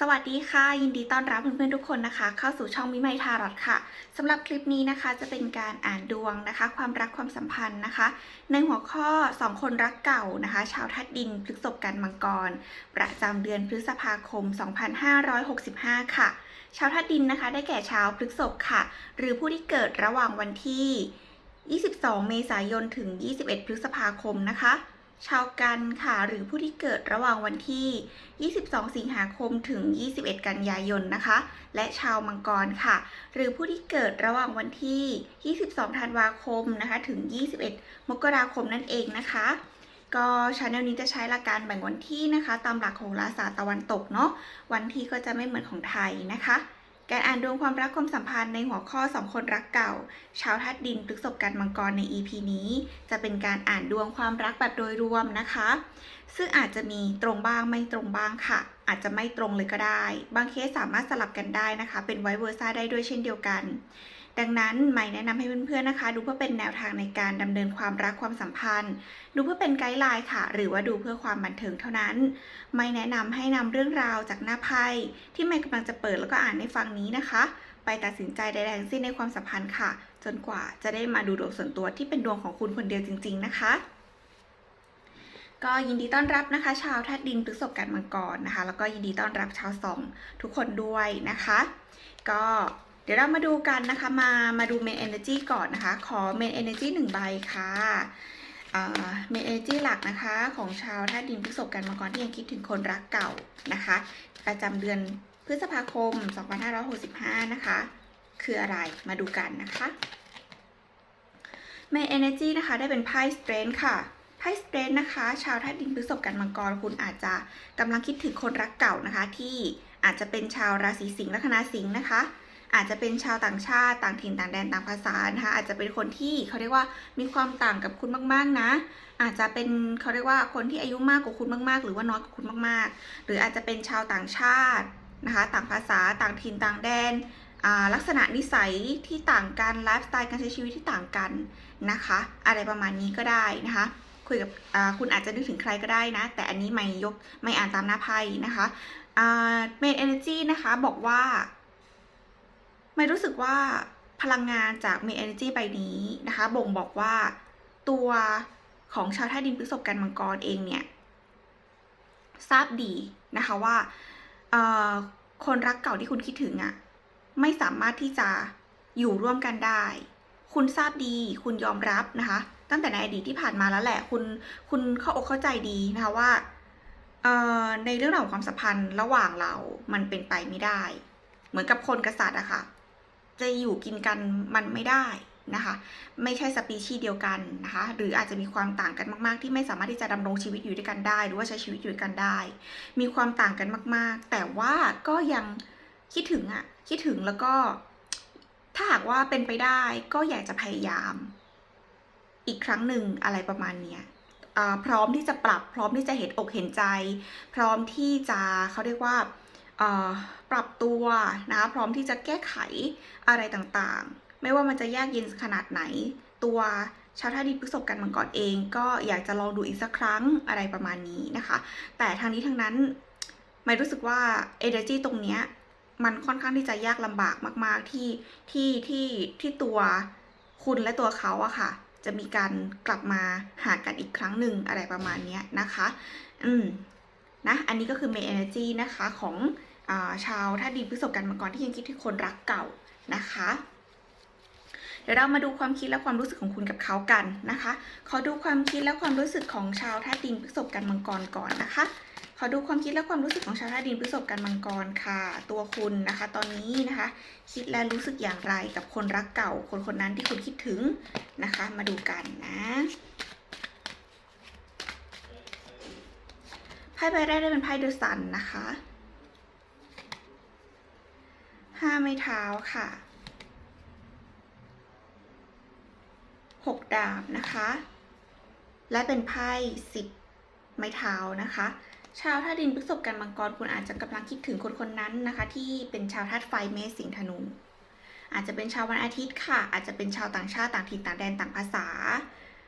สวัสดีค่ะ ยินดีต้อนรับเพื่อนๆทุกคนนะคะ เข้าสู่ช่องมิไมทารอดค่ะสำหรับคลิปนี้นะคะจะเป็นการอ่านดวงนะคะ ความรักความสัมพันธ์นะคะ ในหัวข้อ 2 คนรักเก่านะคะ ชาวทัดดินพฤกษภกันมังกร ประจำเดือนพฤษภาคม 2565 ค่ะ ชาวทัดดินนะคะ ได้แก่ชาวพฤกษภค่ะ หรือผู้ที่เกิดระหว่างวันที่ 22 เมษายนถึง 21 พฤษภาคมนะคะ ชาวกันค่ะหรือผู้ที่เกิดระหว่างวันที่ 22 สิงหาคมถึง 21 กันยายนนะคะ และชาวมังกรค่ะ หรือผู้ที่เกิดระหว่างวันที่ 22 ธันวาคมนะคะถึง 21 มกราคมนั่นเองนะคะ ก็ชาแนลนี้จะใช้หลักการแบ่งวันที่นะคะ ตามหลักโหราศาสตร์ตะวันตกเนาะวันที่ก็จะไม่เหมือนของไทยนะคะ การอ่านดวงความรักความสัมพันธ์ในหัวข้อสองคนรักเก่า ชาวทัดดินพฤษภกันมังกรใน EP นี้ จะเป็นการอ่านดวงความรักแบบโดยรวมนะคะ ซึ่งอาจจะมีตรงบ้างไม่ตรงบ้างค่ะ อาจจะไม่ตรงเลยก็ได้ บางเคสสามารถสลับกันได้นะคะ เป็นไวเวอร์ซ่าได้ด้วยเช่นเดียวกัน ดังนั้นไม่แนะนำให้เพื่อนๆนะคะ ดูเพื่อเป็นแนวทางในการดำเนินความรักความสัมพันธ์ ดูเพื่อเป็นไกด์ไลน์ค่ะ หรือว่าดูเพื่อความบันเทิงเท่านั้น ไม่แนะนำให้นำเรื่องราวจากหน้าไพ่ที่ไม่กำลังจะเปิดแล้วก็อ่านในฟังนี้นะคะ ไปตัดสินใจใดๆทั้งสิ้นในความสัมพันธ์ค่ะ จนกว่าจะได้มาดูดวงส่วนตัวที่เป็นดวงของคุณคนเดียวจริง ๆ นะคะก็ยินดีต้อนรับนะคะ ชาวธาตุดินพฤษภกันมังกรนะคะ แล้วก็ยินดีต้อนรับชาวสองทุกคนด้วยนะคะ ก็ เดี๋ยวเรามาดูกันนะคะมามาดูเมนเอเนจีก่อนนะคะ ขอเมนเอเนจีหนึ่งใบค่ะเมนเอเนจีหลักนะคะ ของชาวธาตุดินพฤษภกันมังกรที่ยังคิดถึงคนรักเก่านะคะ ประจำเดือนพฤษภาคม 2565 นะคะ คืออะไรมาดูกันนะคะ Main Energy นะคะได้เป็นไพ่ Strength ค่ะไพ่ Strength นะคะ ชาวธาตุดินพฤษภกันมังกรคุณอาจจะกำลังคิดถึงคนรักเก่านะคะ ที่อาจจะเป็นชาวราศีสิงห์ลัคนาสิงห์นะคะ อาจจะเป็นชาวต่างชาติต่างถิ่นต่างแดนต่างภาษานะคะอาจจะเป็นคนที่เขาเรียกว่ามีความต่างกับคุณมากๆนะ อาจจะเป็นเขาเรียกว่าคนที่อายุมากกว่าคุณมาก ๆ หรือว่าน้อยกว่าคุณมากๆ หรืออาจจะเป็นชาวต่างชาตินะคะต่างภาษาต่างถิ่นต่างแดนลักษณะนิสัยที่ต่างกันไลฟ์สไตล์การใช้ชีวิตที่ต่างกันนะคะ อะไรประมาณนี้ก็ได้นะคะคุยกับคุณอาจจะนึกถึงใครก็ได้นะ แต่อันนี้ไม่ยกไม่อ่านตามหน้าไพ่นะคะเมนเอเนจีนะคะบอกว่า ไม่รู้สึกว่าพลังงานจากเมนเอเนจีใบนี้นะคะ บ่งบอกว่าตัวของชาวท่าดินพฤษภกันมังกรเองเนี่ย ทราบดีนะคะว่าคนรักเก่าที่คุณคิดถึงอะ่ะไม่สามารถที่จะอยู่ร่วมกันได้ คุณทราบดี คุณยอมรับนะคะ ตั้งแต่ในอดีตที่ผ่านมาแล้วแหละ คุณ คุณเข้าอกเข้าใจดีนะคะว่าในเรื่องราวของความสัมพันธ์ระหว่างเรา มันเป็นไปไม่ได้ เหมือนกับคนกษัตริย์อะค่ะ จะอยู่กินกันมันไม่ได้นะคะ ไม่ใช่สปีชีส์เดียวกันนะคะ หรืออาจจะมีความต่างกันมาก ๆ ที่ไม่สามารถที่จะดำรงชีวิตอยู่ด้วยกันได้ หรือว่าใช้ชีวิตอยู่ด้วยกันได้ มีความต่างกันมาก ๆ แต่ว่าก็ยังคิดถึงอะคิดถึงแล้วก็ ถ้าหากว่าเป็นไปได้ก็อยากจะพยายาม อีกครั้งหนึ่งอะไรประมาณเนี้ยพร้อมที่จะปรับ พร้อมที่จะเห็นอกเห็นใจ พร้อมที่จะเขาเรียกว่า ปรับตัวนะพร้อมที่จะแก้ไขอะไรต่างๆ ไม่ว่ามันจะยากเย็นขนาดไหน ตัวชาวท่าดินพฤษภกันมังกรเอง ก็อยากจะลองดูอีกสักครั้งอะไรประมาณนี้นะคะ แต่ทางนี้ทางนั้นไม่รู้สึกว่า energy ตรงเนี้ยมันค่อนข้างที่จะยากลำบากมาก ๆ ที่ที่ที่ที่ตัวคุณและตัวเขาอะค่ะ จะมีการกลับมาหากันอีกครั้งหนึ่งอะไรประมาณนี้นะคะ อืม นะอันนี้ก็คือ main energy นะคะของอาชาวท่าดินพฤษภกันมังกรที่ยังคิดถึงคนรักเก่านะคะ เดี๋ยวเรามาดูความคิดและความรู้สึกของคุณกับเขากันนะคะ ขอดูความคิดและความรู้สึกของชาวท่าดินพฤษภกันมังกรก่อนนะคะ ขอดูความคิดและความรู้สึกของชาวธาตุดินพฤษภกันมังกรค่ะ ตัวคุณนะคะ ตอนนี้นะคะ คิดและรู้สึกอย่างไรกับคนรักเก่า คนคนนั้นที่คุณคิดถึงนะคะ มาดูกันนะไพ่ ใบแรกได้เป็นไพ่เดอะซันนะคะห้าไม้เท้าค่ะหกดาบนะคะ และเป็นไพ่สิบไม้เท้านะคะชาวธาตุดินพฤษภกันมังกรคุณอาจจะกำลังคิดถึงคนคนนั้นนะคะ ที่เป็นชาวธาตุไฟเมษสิงธนู อาจจะเป็นชาววันอาทิตย์ค่ะ อาจจะเป็นชาวต่างชาติต่างถิ่นต่างแดนต่างภาษา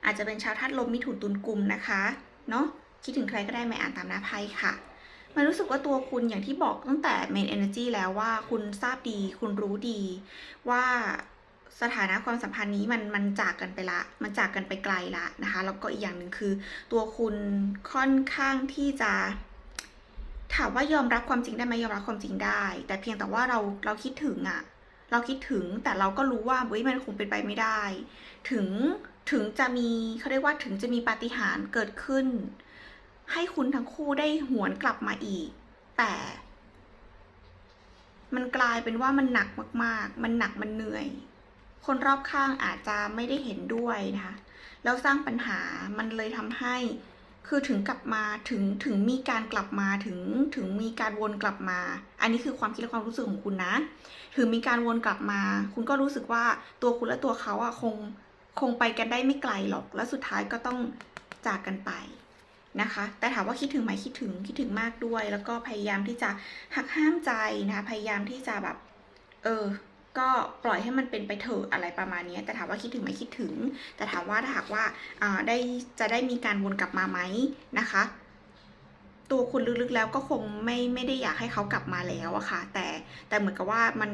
อาจจะเป็นชาวธาตุลมมิถุนตุลกุมนะคะเนาะ คิดถึงใครก็ได้ไม่อ่านตามหน้าไพ่ค่ะมันรู้สึกว่าตัวคุณอย่างที่บอกตั้งแต่ main energy แล้วว่าคุณทราบดี คุณรู้ดี ว่าสถานะความสัมพันธ์นี้มันมันจากกันไปละ มันจากกันไปไกลละนะคะแล้วก็อีกอย่างหนึ่งคือ ตัวคุณค่อนข้างที่จะ ถามว่ายอมรับความจริงได้ไหมยอมรับความจริงได้ แต่เพียงแต่ว่าเราเราคิดถึงอะเราคิดถึงแต่เราก็รู้ว่าเฮ้ยมันคงเป็นไปไม่ได้ ถึงถึงจะมีเขาเรียกว่าถึงจะมีปาฏิหาริย์เกิดขึ้น ให้คุณทั้งคู่ได้หวนกลับมาอีก แต่ มันกลายเป็นว่ามันหนักมากๆ มันหนักมันเหนื่อย คนรอบข้างอาจจะไม่ได้เห็นด้วยนะคะ แล้วสร้างปัญหามันเลยทำให้ คือถึงกลับมาถึงถึงมีการกลับมาถึงถึงมีการวนกลับมา อันนี้คือความคิดและความรู้สึกของคุณนะ ถึงมีการวนกลับมา คุณก็รู้สึกว่าตัวคุณและตัวเขาอะคงคงไปกันได้ไม่ไกลหรอก และสุดท้ายก็ต้องจากกันไป นะคะ แต่ถามว่าคิดถึงไหมคิดถึงคิดถึงมากด้วย แล้วก็พยายามที่จะหักห้ามใจนะคะพยายามที่จะแบบ เออ ก็ปล่อยให้มันเป็นไปเถอะอะไรประมาณนี้แต่ถามว่าคิดถึงไหมคิดถึง แต่ถามว่าถ้าหากว่าาได้จะได้มีการวนกลับมาไหมนะคะ ตัวคุณลึกๆแล้วก็คงไม่ไม่ได้อยากให้เขากลับมาแล้วอะค่ะ แต่แต่เหมือนกับว่ามัน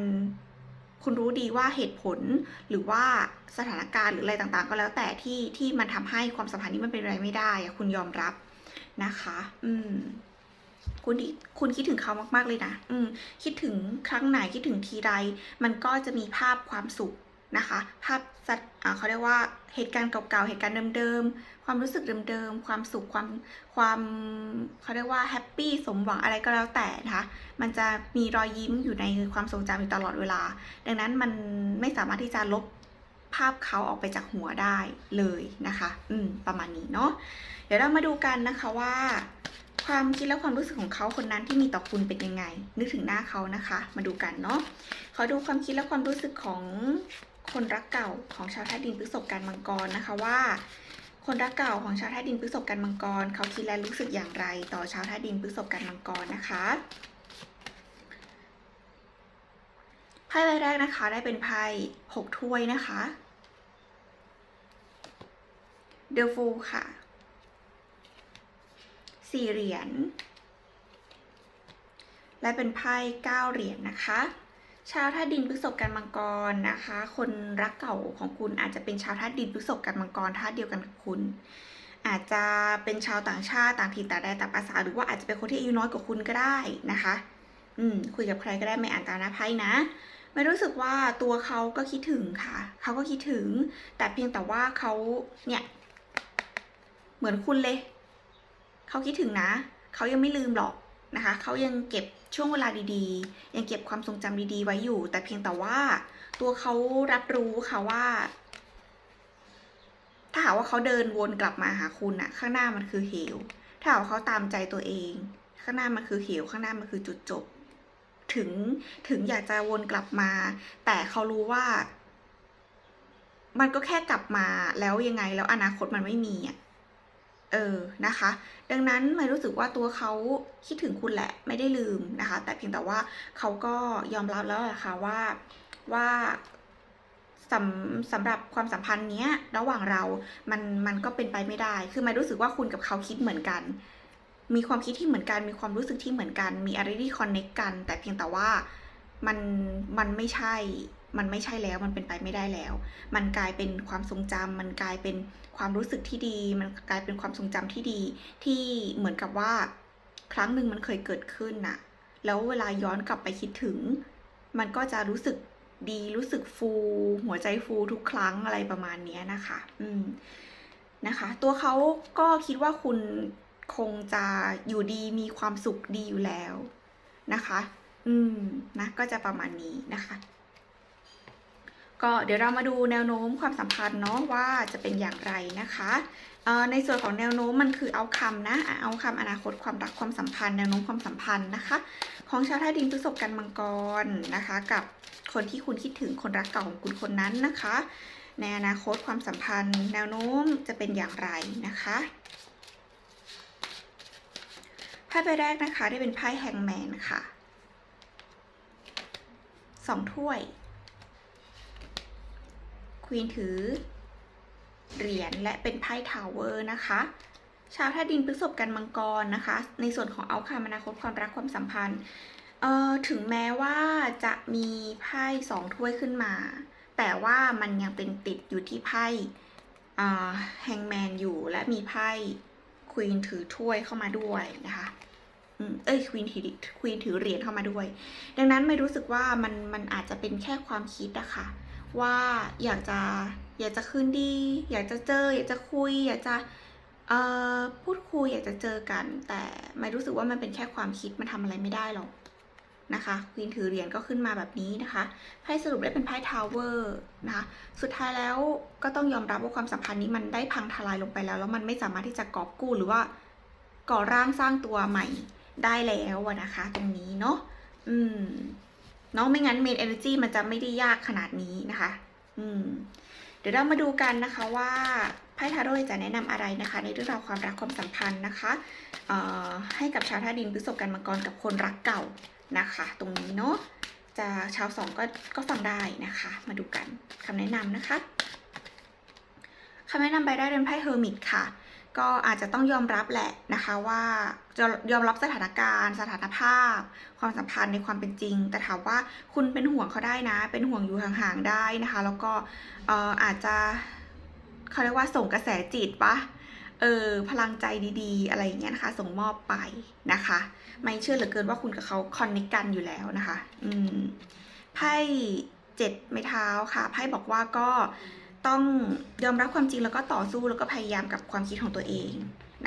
คุณรู้ดีว่าเหตุผลหรือว่าสถานการณ์หรืออะไรต่างๆ ก็แล้วแต่ที่ที่มันทำให้ความสัมพันธ์นี้มันเป็นไรไม่ได้คุณยอมรับ นะคะ อืมคุณคุณคิดถึงเขามาก ๆ เลยนะ อืม คิดถึงครั้งไหนคิดถึงทีไรมันก็จะมีภาพความสุขนะคะ ภาพสัตอ่าเขาเรียกว่าเหตุการณ์เก่าๆ เหตุการณ์เดิมๆ ความรู้สึกเดิมๆ ความสุข ความ ความเขาเรียกว่าแฮปปี้สมหวังอะไรก็แล้วแต่นะคะ มันจะมีรอยยิ้มอยู่ในความทรงจำอยู่ตลอดเวลา ดังนั้นมันไม่สามารถที่จะลบ ภาพเขาออกไปจากหัวได้เลยนะคะ อืม ประมาณนี้เนาะ เดี๋ยวเรามาดูกันนะคะว่า ความคิดและความรู้สึกของเขาคนนั้นที่มีต่อคุณเป็นยังไง นึกถึงหน้าเขานะคะ มาดูกันเนาะ ขอดูความคิดและความรู้สึกของคนรักเก่าของชาวธาตุดินพฤษภกันมังกรนะคะว่า คนรักเก่าของชาวธาตุดินพฤษภกันมังกร เขาคิดและรู้สึกอย่างไร ต่อชาวธาตุดินพฤษภกันมังกรนะคะไพ่ใบแรกนะคะได้เป็นไพ่หกถ้วยนะคะ เดลฟูค่ะสี่เหรียญ และเป็นไพ่เก้าเหรียญนะคะ ชาวธาตุดินพฤษภกันมังกรนะคะ คนรักเก่าของคุณอาจจะเป็นชาวธาตุดินพฤษภกันมังกรธาตุเดียวกันกับคุณ อาจจะเป็นชาวต่างชาติต่างถิ่นต่างแดนต่างภาษาหรือว่าอาจจะเป็นคนที่อายุน้อยกว่าคุณก็ได้นะคะ อืมคุยกับใครก็ได้ไม่อ่านตาหน้าไพ่นะไม่รู้สึกว่าตัวเขาก็คิดถึงค่ะ เขาก็คิดถึง แต่เพียงแต่ว่าเขาเนี่ย เหมือนคุณเลย เขาคิดถึงนะ เขายังไม่ลืมหรอกนะคะ เขายังเก็บช่วงเวลาดีๆ ยังเก็บความทรงจำดีๆ ไว้อยู่ แต่เพียงแต่ว่าตัวเขารับรู้ค่ะว่า ถ้าหากว่าเขาเดินวนกลับมาหาคุณอะข้างหน้ามันคือเหว ถ้าหากว่าเขาตามใจตัวเอง ข้างหน้ามันคือเหว ข้างหน้ามันคือจุดจบ ถึงถึงอยากจะวนกลับมา แต่เขารู้ว่า มันก็แค่กลับมาแล้วยังไงแล้วอนาคตมันไม่มีอะ เออนะคะ ดังนั้นไม่รู้สึกว่าตัวเขาคิดถึงคุณแหละไม่ได้ลืมนะคะ แต่เพียงแต่ว่าเขาก็ยอมรับแล้วแหละค่ะว่าว่าสำสำหรับความสัมพันธ์เนี้ยระหว่างเรา มันมันก็เป็นไปไม่ได้ คือไม่รู้สึกว่าคุณกับเขาคิดเหมือนกัน มีความคิดที่เหมือนกัน มีความรู้สึกที่เหมือนกัน มีอะไรที่คอนเน็กกัน แต่เพียงแต่ว่ามันมันไม่ใช่ มันไม่ใช่แล้วมันเป็นไปไม่ได้แล้ว มันกลายเป็นความทรงจำมันกลายเป็นความรู้สึกที่ดี มันกลายเป็นความทรงจำที่ดี ที่เหมือนกับว่า ครั้งหนึ่งมันเคยเกิดขึ้นน่ะ แล้วเวลาย้อนกลับไปคิดถึง มันก็จะรู้สึกดีรู้สึกฟู หัวใจฟูทุกครั้งอะไรประมาณนี้นะคะ อืมนะคะ ตัวเขาก็คิดว่าคุณคงจะอยู่ดีมีความสุขดีอยู่แล้วนะคะ อืมนะก็จะประมาณนี้นะคะ ก็เดี๋ยวเรามาดูแนวโน้มความสัมพันธ์เนาะว่าจะเป็นอย่างไรนะคะในส่วนของแนวโน้มมันคือเอาคำนะเอาคำอนาคตความรักความสัมพันธ์แนวโน้มความสัมพันธ์นะคะ ของชาวธาดินพฤษภกันมังกรนะคะ กับคนที่คุณคิดถึงคนรักเก่าของคุณคนนั้นนะคะ ในอนาคตความสัมพันธ์ แนวโน้มจะเป็นอย่างไรนะคะไพ่ใบแรกนะคะได้เป็นไพ่แฮงแมนค่ะสองถ้วย วีนถือเหรียญและเป็นไพ่ทาวเวอร์นะคะชาวธาดินพฤษภกันมังกรนะคะ ในส่วนของเอาคามอนาคตความรักความสัมพันธ์เอ่อถึงแม้ว่าจะมีไพ่สองถ้วยขึ้นมา แต่ว่ามันยังเป็นติดอยู่ที่ไพ่แฮงแมนอยู่และมีไพ่ควีนถือถ้วยเข้ามาด้วยนะคะเอ้ยควีนถือควีนถือเหรียญเข้ามาด้วย ดังนั้นไม่รู้สึกว่ามันมันอาจจะเป็นแค่ความคิดอะค่ะ ว่าอยากจะอยากจะคืนดี อยากจะเจอ อยากจะคุย อยากจะพูดคุยอยากจะเจอกัน แต่ไม่รู้สึกว่ามันเป็นแค่ความคิดมันทำอะไรไม่ได้หรอกนะคะควีนถือเหรียญก็ขึ้นมาแบบนี้นะคะไพ่สรุปได้เป็นไพ่ทาวเวอร์นะคะสุดท้ายแล้วก็ต้องยอมรับว่าความสัมพันธ์นี้มันได้พังทลายลงไปแล้ว แล้วมันไม่สามารถที่จะกอบกู้หรือว่าก่อร่างสร้างตัวใหม่ได้แล้วนะคะ ตรงนี้เนาะอืม เนาะไม่งั้นเมนเอเนจีมันจะไม่ได้ยากขนาดนี้นะคะ อืม เดี๋ยวเรามาดูกันนะคะว่าไพ่ทาโร่จะแนะนำอะไรนะคะ ในเรื่องราวความรักความสัมพันธ์นะคะเอ่อให้กับชาวธาตุดินพฤษภกันมังกรกับคนรักเก่านะคะ ตรงนี้เนาะจะชาวสองก็ก็ฟังได้นะคะ มาดูกันคำแนะนำนะคะคำแนะนำใบได้เป็นไพ่เฮอร์มิตค่ะ ก็อาจจะต้องยอมรับแหละนะคะว่าจะยอมรับสถานการณ์ สถานภาพ ความสัมพันธ์ในความเป็นจริง แต่ถามว่าคุณเป็นห่วงเขาได้นะ เป็นห่วงอยู่ห่างๆได้นะคะ แล้วก็เอออาจจะเขาเรียกว่าส่งกระแสจิตปะเออพลังใจดีๆ อะไรอย่างเงี้ยนะคะ ส่งมอบไปนะคะ ไม่เชื่อเหลือเกินว่าคุณกับเขาคอนเนคกันอยู่แล้วนะคะ อืมไพ่เจ็ดไม้เท้าค่ะไพ่บอกว่าก็ ต้องยอมรับความจริงแล้วก็ต่อสู้แล้วก็พยายามกับความคิดของตัวเอง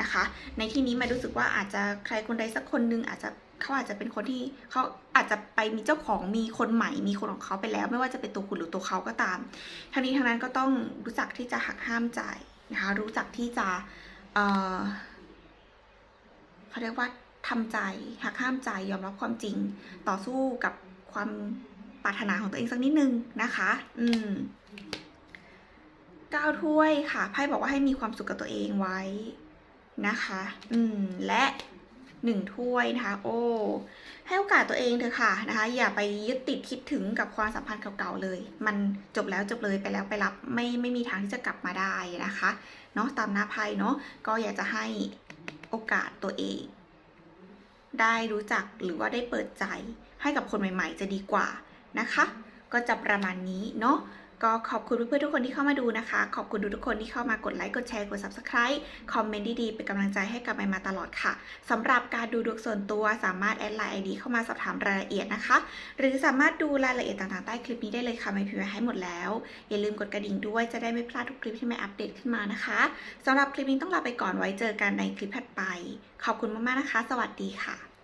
นะคะ ในที่นี้ม่รู้สึกว่าอาจจะใครคนใดสักคนหนึงอาจจะเขาอาจจะเป็นคนที่เขาอาจจะไปมีเจ้าของมีคนใหม่มีคนของเขาไปแล้ว ไม่ว่าจะเป็นตัวคุณหรือตัวเขาก็ตาม ทั้งนี้ทั้งนั้นก็ต้องรู้จักที่จะหักห้ามใจนะคะรู้จักที่จะเเขาเรียกว่าทำใจหักห้ามใจยอมรับความจริง ต่อสู้กับความปรารถนาของตัวเองสักนิดนึงนะคะ อืม เก้าถ้วยค่ะไพ่บอกว่าให้มีความสุขกับตัวเองไว้นะคะ อืม และหนึ่งถ้วยนะคะ โอ้ ให้โอกาสตัวเองเถอะค่ะนะคะ อย่าไปยึดติดคิดถึงกับความสัมพันธ์เก่าๆเลย มันจบแล้วจบเลยไปแล้วไปรับ ไม่ไม่มีทางที่จะกลับมาได้นะคะ เนาะตามหน้าไพ่เนาะ ก็อยากจะให้โอกาสตัวเอง ได้รู้จักหรือว่าได้เปิดใจให้กับคนใหม่ ๆ จะดีกว่านะคะ ก็จะประมาณนี้เนาะ ก็ขอบคุณเพื่อนๆทุกคนที่เข้ามาดูนะคะ ขอบคุณทุกคนที่เข้ามากดไลค์กดแชร์กด subscribe คอมเมนต์ดีๆเป็นกำลังใจให้กับไมมาตลอดค่ะสำหรับการดูดวงส่วนตัวสามารถแอดไลน์ ID เข้ามาสอบถามรายละเอียดนะคะ หรือสามารถดูรายละเอียดต่างๆใต้คลิปนี้ได้เลยค่ะไม่พิมพ์ไว้ให้หมดแล้ว อย่าลืมกดกระดิ่งด้วยจะได้ไม่พลาดทุกคลิปที่ไม่อัปเดตขึ้นมานะคะสำหรับคลิปนี้ต้องลาไปก่อนไว้เจอกันในคลิปถัดไป ขอบคุณมากๆนะคะ สวัสดีค่ะ